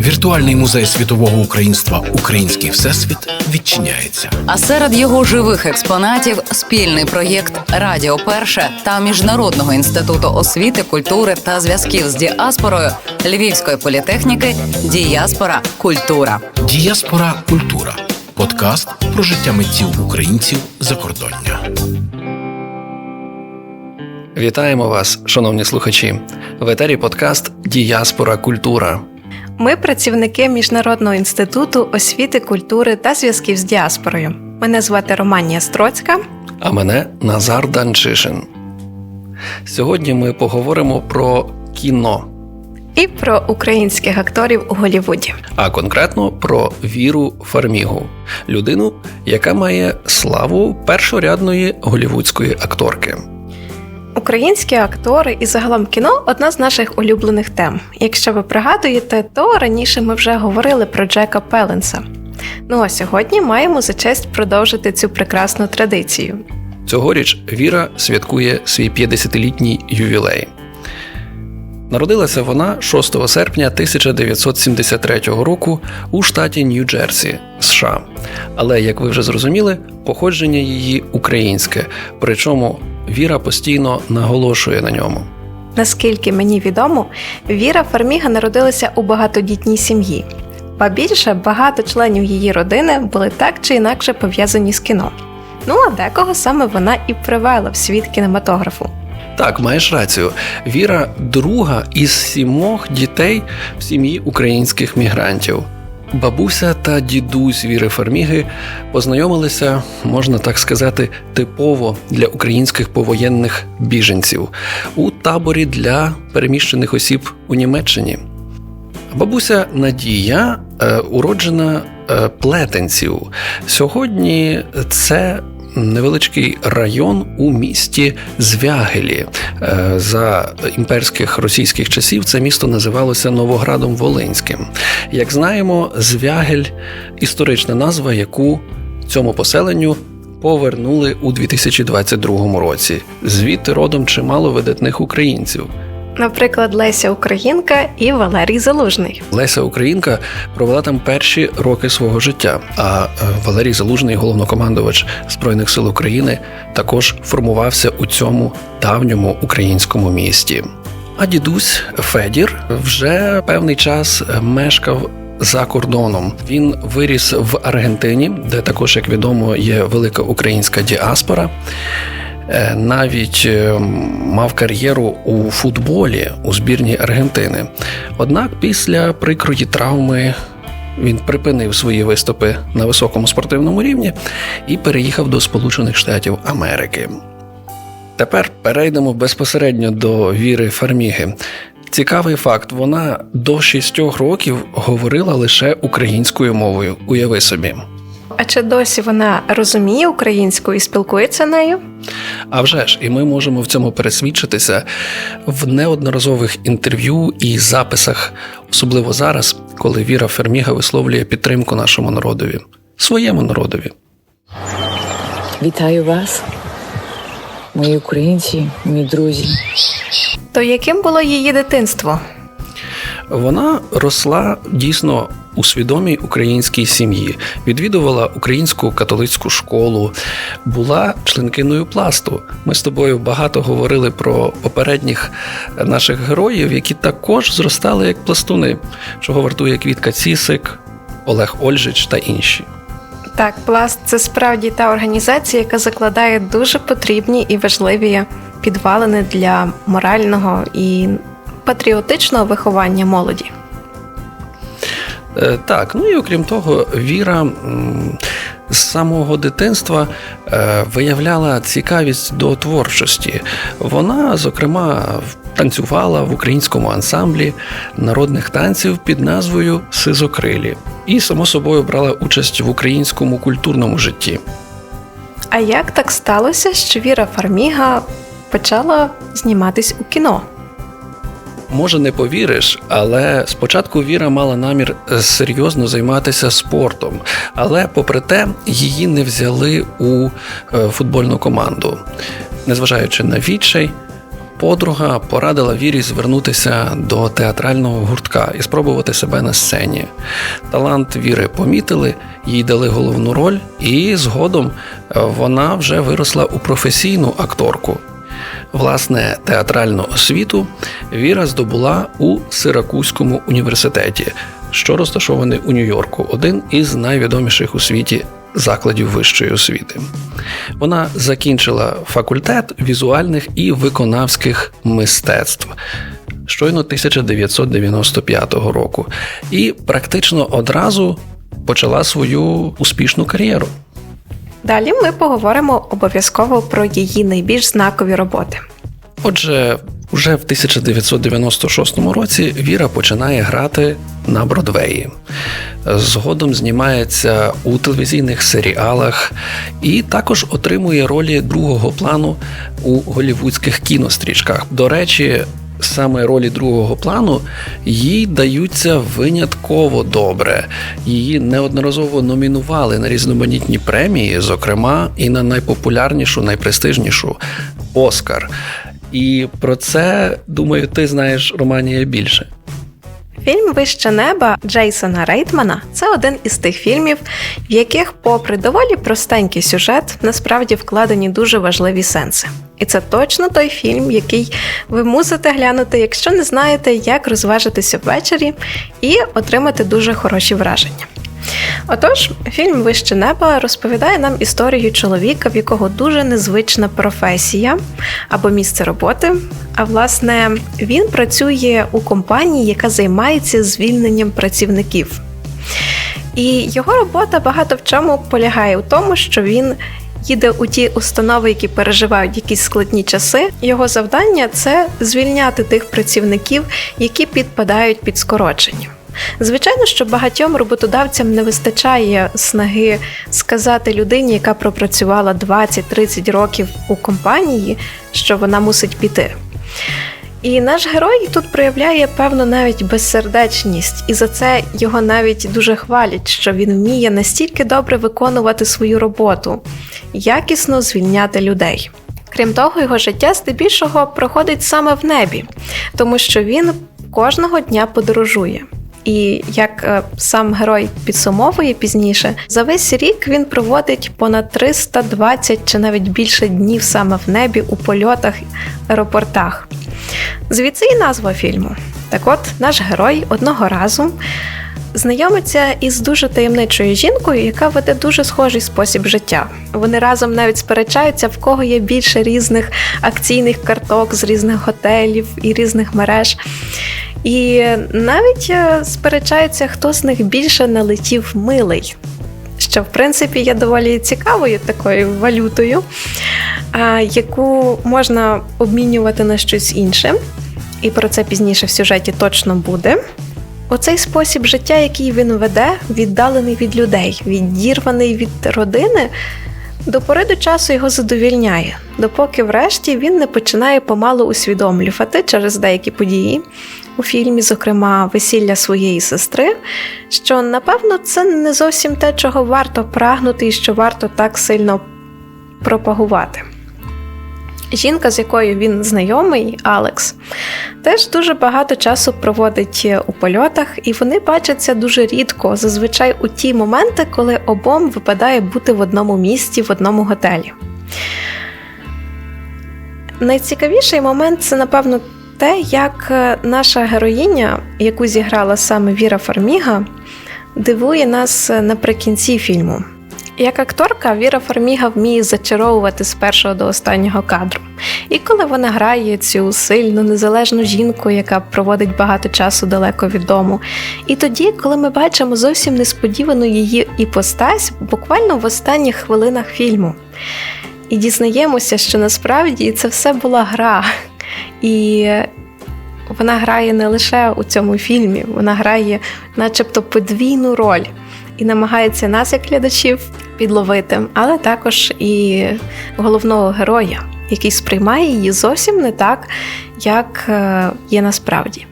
Віртуальний музей світового українства Український всесвіт відчиняється. А серед його живих експонатів спільний проєкт Радіо Перше та Міжнародного інституту освіти, культури та зв'язків з діаспорою Львівської політехніки Діаспора Культура. Діаспора культура подкаст про життя митців українців закордоння. Вітаємо вас, шановні слухачі. В етері подкаст Діаспора Культура. Ми працівники Міжнародного інституту освіти, культури та зв'язків з діаспорою. Мене звати Романія Строцька. А мене Назар Данчишин. Сьогодні ми поговоримо про кіно, І про українських акторів у Голлівуді. а конкретно про Віру Фармігу, людину, яка має славу першорядної голівудської акторки. Українські актори і загалом кіно одна з наших улюблених тем. Якщо ви пригадуєте, то раніше ми вже говорили про Джека Пеленса. Ну а сьогодні маємо за честь продовжити цю прекрасну традицію. Цьогоріч Віра святкує свій 50-літній ювілей. Народилася вона 6 серпня 1973 року у штаті Нью-Джерсі, США. Але, як ви вже зрозуміли, походження її українське, причому Віра постійно наголошує на ньому. Наскільки мені відомо, Віра Фарміга народилася у багатодітній сім'ї. Ба більше багато членів її родини були так чи інакше пов'язані з кіно. Ну а декого саме вона і привела в світ кінематографу. Так, маєш рацію. Віра друга із сімох дітей в сім'ї українських мігрантів. Бабуся та дідусь Віри Фарміги познайомилися, можна так сказати, типово для українських повоєнних біженців у таборі для переміщених осіб у Німеччині. Бабуся Надія е, уроджена е, плетенців. Сьогодні це невеличкий район у місті Звягелі. Е, За імперських російських часів це місто називалося Новоградом Волинським. Як знаємо, Звягель історична назва, яку цьому поселенню повернули у 2022 році. Звідти родом чимало видатних українців. Наприклад, Леся Українка і Валерій Залужний. Леся Українка провела там перші роки свого життя. А е, Валерій Залужний, головнокомандувач збройних сил України, також формувався у цьому давньому українському місті. А дідусь Федір вже певний час мешкав. За кордоном він виріс в Аргентині, де також, як відомо, є велика українська діаспора. Е, Навіть е, мав кар'єру у футболі у збірній Аргентини. Однак після прикрої травми він припинив свої виступи на високому спортивному рівні і переїхав до Сполучених Штатів Америки. Тепер перейдемо безпосередньо до Віри Фарміги. Цікавий факт: вона до шістьох років говорила лише українською мовою. Уяви собі. А чи досі вона розуміє українську і спілкується нею? А вже ж, і ми можемо в цьому пересвідчитися в неодноразових інтерв'ю і записах, особливо зараз, коли Віра Ферміга висловлює підтримку нашому народові, своєму народові. Вітаю вас, мої українці, мої друзі. То яким було її дитинство? Вона росла дійсно у свідомій українській сім'ї, відвідувала українську католицьку школу, була членкиною пласту. Ми з тобою багато говорили про попередніх наших героїв, які також зростали як пластуни, чого вартує Квітка Цісик, Олег Ольжич та інші. Так, пласт це справді та організація, яка закладає дуже потрібні і важливі підвалини для морального і патріотичного виховання молоді. Е, Так, ну і окрім того, Віра з самого дитинства е, виявляла цікавість до творчості. Вона, зокрема, танцювала в українському ансамблі народних танців під назвою Сизокрилі і, само собою, брала участь в українському культурному житті. А як так сталося, що Віра Фарміга почала зніматись у кіно? Може, не повіриш, але спочатку Віра мала намір е, серйозно займатися спортом, але попри те, її не взяли у е, футбольну команду. Незважаючи на відчай, подруга порадила Вірі звернутися до театрального гуртка і спробувати себе на сцені. Талант Віри помітили, їй дали головну роль, і згодом е, вона вже виросла у професійну акторку. Власне, театральну освіту Віра здобула у Сиракузькому університеті, що розташований у Нью-Йорку, один із найвідоміших у світі закладів вищої освіти. Вона закінчила факультет візуальних і виконавських мистецтв. Щойно 1995 року, і практично одразу почала свою успішну кар'єру. Далі ми поговоримо обов'язково про її найбільш знакові роботи. Отже, уже в 1996 році Віра починає грати на Бродвеї. Згодом знімається у телевізійних серіалах і також отримує ролі другого плану у голівудських кінострічках. До речі, саме ролі другого плану їй даються винятково добре. Її неодноразово номінували на різноманітні премії, зокрема і на найпопулярнішу, найпрестижнішу Оскар. І про це, думаю, ти знаєш Романія більше. Фільм Вище неба Джейсона Рейтмана це один із тих фільмів, в яких, попри доволі простенький сюжет, насправді вкладені дуже важливі сенси. І це точно той фільм, який ви мусите глянути, якщо не знаєте, як розважитися ввечері і отримати дуже хороші враження. Отож, фільм Вище неба розповідає нам історію чоловіка, в якого дуже незвична професія або місце роботи. А власне, він працює у компанії, яка займається звільненням працівників. І його робота багато в чому полягає у тому, що він їде у ті установи, які переживають якісь складні часи. Його завдання це звільняти тих працівників, які підпадають під скорочення. Звичайно, що багатьом роботодавцям не вистачає снаги сказати людині, яка пропрацювала 20-30 років у компанії, що вона мусить піти. І наш герой тут проявляє певну навіть безсердечність, і за це його навіть дуже хвалять, що він вміє настільки добре виконувати свою роботу, якісно звільняти людей. Крім того, його життя здебільшого проходить саме в небі, тому що він кожного дня подорожує. І як е, сам герой підсумовує пізніше, за весь рік він проводить понад 320 чи навіть більше днів саме в небі у польотах, аеропортах. Звідси і назва фільму. Так от, наш герой одного разу знайомиться із дуже таємничою жінкою, яка веде дуже схожий спосіб життя. Вони разом навіть сперечаються, в кого є більше різних акційних карток з різних готелів і різних мереж. І навіть е, сперечаються, хто з них більше налетів милий. Що, в принципі, є доволі цікавою такою валютою, яку можна обмінювати на щось інше. І про це пізніше в сюжеті точно буде. Оцей спосіб життя, який він веде, віддалений від людей, відірваний від родини, до пори до часу його задовільняє, допоки врешті він не починає помалу усвідомлювати через деякі події у фільмі, зокрема весілля своєї сестри, що напевно це не зовсім те, чого варто прагнути і що варто так сильно пропагувати. Жінка, з якою він знайомий, Алекс, теж дуже багато часу проводить у польотах, і вони бачаться дуже рідко, зазвичай у ті моменти, коли обом випадає бути в одному місті, в одному готелі. Найцікавіший момент це, напевно, те, як наша героїня, яку зіграла саме Віра Фарміга, дивує нас наприкінці фільму. Як акторка Віра Фарміга вміє зачаровувати з першого до останнього кадру. І коли вона грає цю сильну, незалежну жінку, яка проводить багато часу далеко від дому. І тоді, коли ми бачимо зовсім несподівану її іпостась, буквально в останніх хвилинах фільму. І дізнаємося, що насправді це все була гра. І вона грає не лише у цьому фільмі, вона грає, начебто, подвійну роль і намагається нас, як глядачів, підловити, але також і головного героя, який сприймає її зовсім не так, як е, є насправді.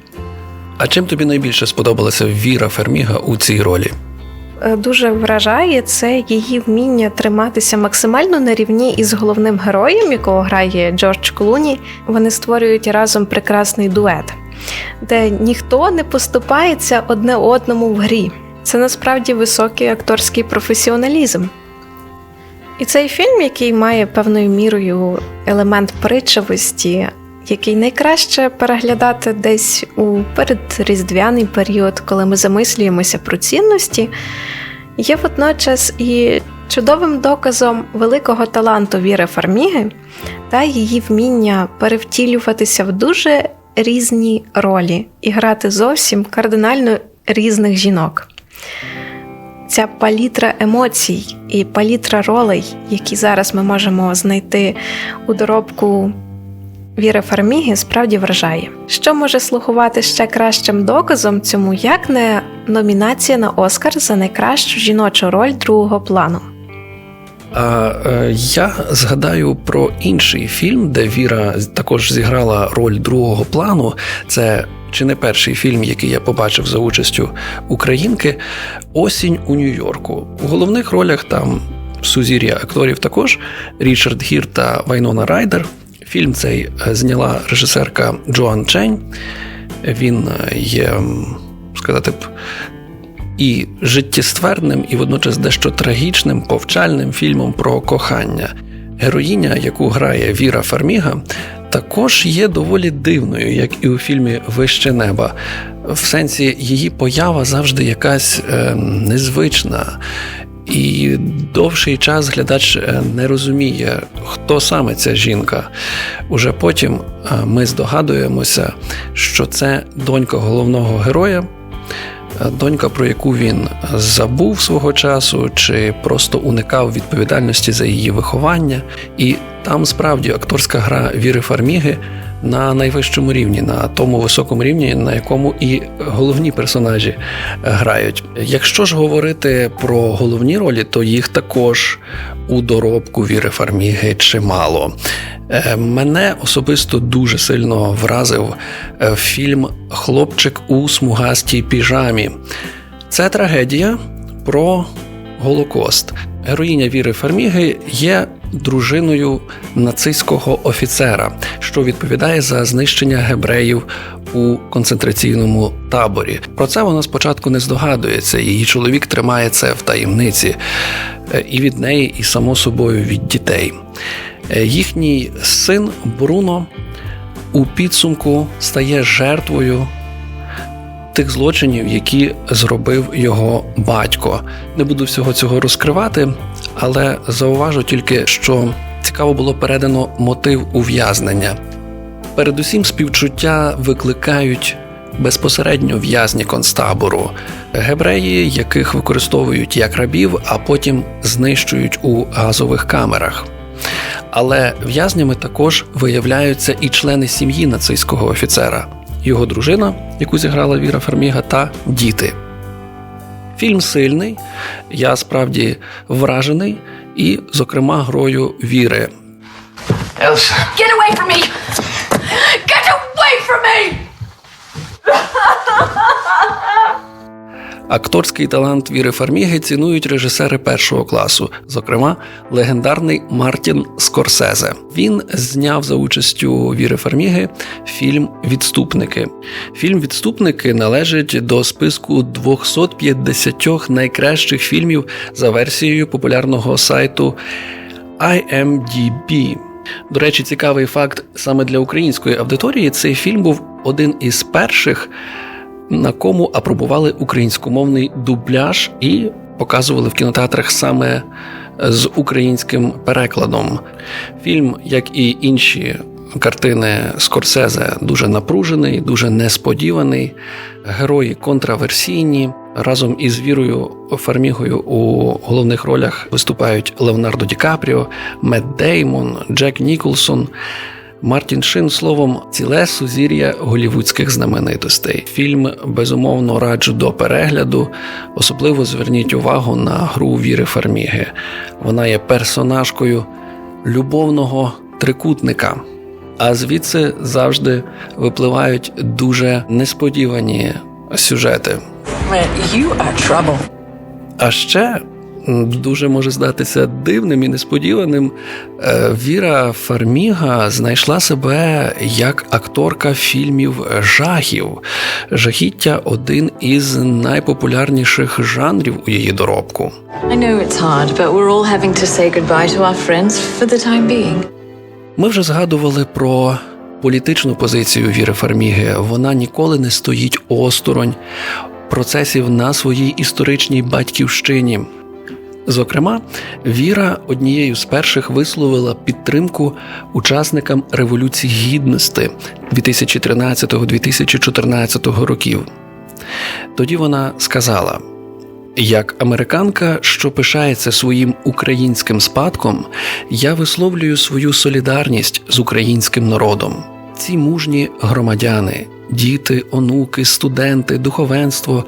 А чим тобі найбільше сподобалася Віра Ферміга у цій ролі? Е, дуже вражає, це її вміння триматися максимально на рівні із головним героєм, якого грає Джордж Клуні. Вони створюють разом прекрасний дует, де ніхто не поступається одне одному в грі. Це насправді високий акторський професіоналізм. І цей фільм, який має певною мірою елемент притчавості, який найкраще переглядати десь у передріздвяний період, коли ми замислюємося про цінності, є водночас і чудовим доказом великого таланту Віри Фарміги та її вміння перевтілюватися в дуже різні ролі і грати зовсім кардинально різних жінок. Ця палітра емоцій і палітра ролей, які зараз ми можемо знайти у доробку Віри Фарміги, справді вражає. Що може слугувати ще кращим доказом цьому, як не номінація на Оскар за найкращу жіночу роль другого плану? А е, я згадаю про інший фільм, де Віра також зіграла роль другого плану. Це чи не перший фільм, який я побачив за участю українки Осінь у Нью-Йорку. У головних ролях там сузір'я акторів також Річард Гір та Вайнона Райдер. Фільм цей е, зняла режисерка Джоан Чень. Він е, є, сказати б, і життєстверним, і водночас дещо трагічним, повчальним фільмом про кохання. Героїня, яку грає Віра Фарміга, також є доволі дивною, як і у фільмі Вище неба. В сенсі її поява завжди якась е, незвична. І довший час глядач е, не розуміє, хто саме ця жінка. Уже потім е, ми здогадуємося, що це донька головного героя, Е, донька, про яку він забув свого часу, чи просто уникав відповідальності за її виховання. І там справді акторська гра Віри Фарміги на найвищому рівні, на тому високому рівні, на якому і головні персонажі грають. Якщо ж говорити про головні ролі, то їх також у доробку Віри Фарміги чимало. Е, Мене особисто дуже сильно вразив е, фільм Хлопчик у смугастій піжамі. Це трагедія про Голокост. Героїня Віри Фарміги є дружиною нацистського офіцера, що відповідає за знищення гебреїв у концентраційному таборі. Про це вона спочатку не здогадується. Її чоловік тримає це в таємниці е, і від неї, і само собою від дітей. Е, Їхній син Бруно у підсумку стає жертвою тих злочинів, які зробив його батько. Не буду всього цього розкривати, але зауважу тільки, що цікаво було передано мотив ув'язнення. Передусім, співчуття викликають безпосередньо в'язні концтабору, гебреї, яких використовують як рабів, а потім знищують у газових камерах. Але в'язнями також виявляються і члени сім'ї нацистського офіцера, його дружина, яку зіграла Віра Фарміга, та діти. Фільм сильний, я справді вражений, і, зокрема, грою Віри. Elsa. Get away from me! Get away from me! Акторський талант Віри Фарміги цінують режисери першого класу, зокрема легендарний Мартін Скорсезе. Він зняв за участю Віри Фарміги фільм Відступники. Фільм Відступники належить до списку 250 найкращих фільмів за версією популярного сайту IMDb. До речі, цікавий факт саме для української аудиторії. Цей фільм був один із перших, на кому апробували українськомовний дубляж і показували в кінотеатрах саме з українським перекладом. Фільм, як і інші картини Скорсезе, дуже напружений, дуже несподіваний. Герої контраверсійні. Разом із Вірою Фармігою у головних ролях виступають Леонардо Ді Капріо, Мет Деймон, Джек Ніколсон. Мартін Шин словом ціле сузір'я голівудських знаменитостей. Фільм безумовно раджу до перегляду. Особливо зверніть увагу на гру Віри Фарміги. Вона є персонажкою любовного трикутника. А звідси завжди випливають дуже несподівані сюжети. You are trouble. А ще дуже може здатися дивним і несподіваним. е, Віра Фарміга знайшла себе як акторка фільмів жахів. Жахіття один із найпопулярніших жанрів у її доробку. Ми вже згадували про політичну позицію Віри Фарміги. Вона ніколи не стоїть осторонь процесів на своїй історичній батьківщині. Зокрема, Віра однією з перших висловила підтримку учасникам Революції Гідності 2013-2014 років. Тоді вона сказала: як американка, що пишається своїм українським спадком, я висловлюю свою солідарність з українським народом. Ці мужні громадяни, діти, онуки, студенти, духовенство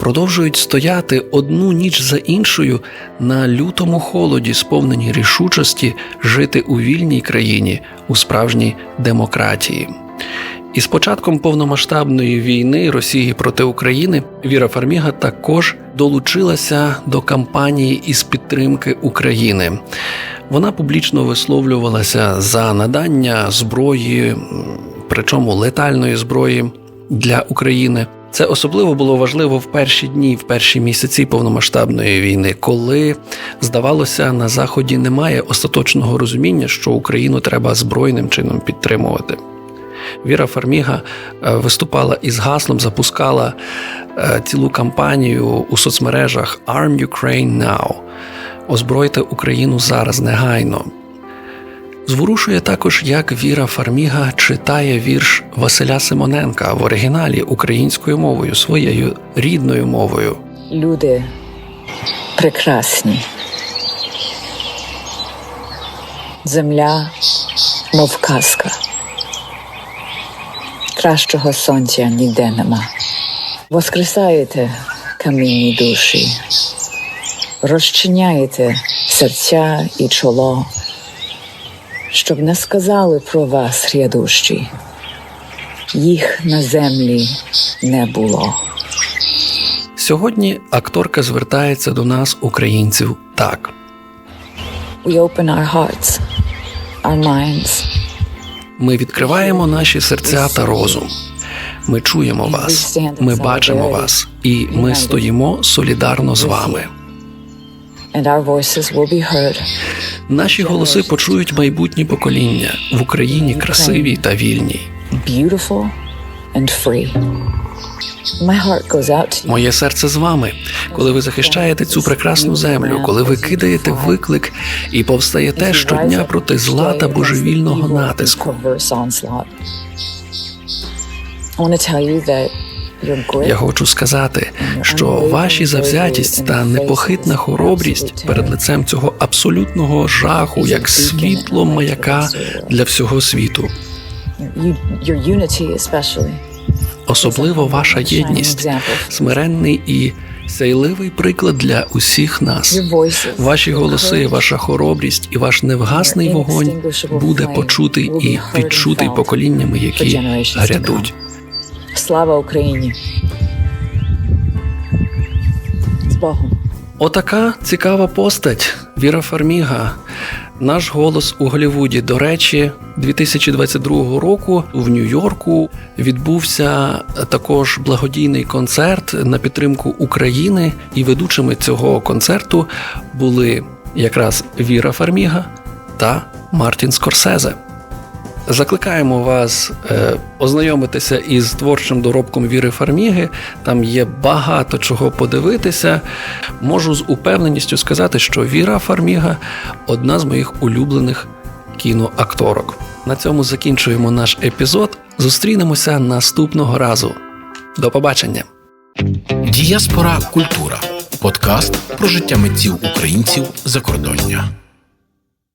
продовжують стояти одну ніч за іншою на лютому холоді, сповнені рішучості жити у вільній країні, у справжній демократії. І з початком повномасштабної війни Росії проти України Віра Фарміга також долучилася до кампанії із підтримки України. Вона публічно висловлювалася за надання зброї, причому летальної зброї для України. Це особливо було важливо в перші дні, в перші місяці повномасштабної війни, коли здавалося, на заході немає остаточного розуміння, що Україну треба збройним чином підтримувати. Віра Фарміга е, виступала із гаслом, запускала е, цілу кампанію у соцмережах Arm Ukraine Now. Озбройте Україну зараз негайно. Зворушує також, як Віра Фарміга читає вірш Василя Симоненка в оригіналі українською мовою, своєю рідною мовою. Люди прекрасні. Земля, мов казка. Кращого сонця ніде нема. Воскресаєте камінні душі, розчиняєте серця і чоло, щоб не сказали про вас рядущі. Їх на землі не було. Сьогодні акторка звертається до нас, українців, так. We open our hearts, our minds, Ми відкриваємо наші серця та розум. Ми чуємо вас, ми бачимо вас, і ми стоїмо солідарно з вами. Наші голоси почують майбутні покоління в Україні красивій та вільній. beautiful and free. My heart goes out to you. Моє серце з вами, коли ви захищаєте цю прекрасну землю, коли ви кидаєте виклик і повстаєте щодня проти зла та божевільного натиску. Я хочу сказати, що ваші завзятість та непохитна хоробрість перед лицем цього абсолютного жаху, як світло маяка для всього світу. Особливо ваша єдність, смиренний і сяйливий приклад для усіх нас. Ваші голоси, ваша хоробрість і ваш невгасний вогонь буде почутий і відчутий поколіннями, які грядуть. Слава Україні! З Богом! Отака цікава постать Віра Фарміга. Наш голос у Голлівуді. До речі, 2022 року в Нью-Йорку відбувся також благодійний концерт на підтримку України, і ведучими цього концерту були якраз Віра Фарміга та Мартін Скорсезе. Закликаємо вас е, ознайомитися із творчим доробком Віри Фарміги. Там є багато чого подивитися. Можу з упевненістю сказати, що Віра Фарміга одна з моїх улюблених кіноакторок. На цьому закінчуємо наш епізод. Зустрінемося наступного разу. До побачення! Діаспора Культура подкаст про життя митців українців за кордоння.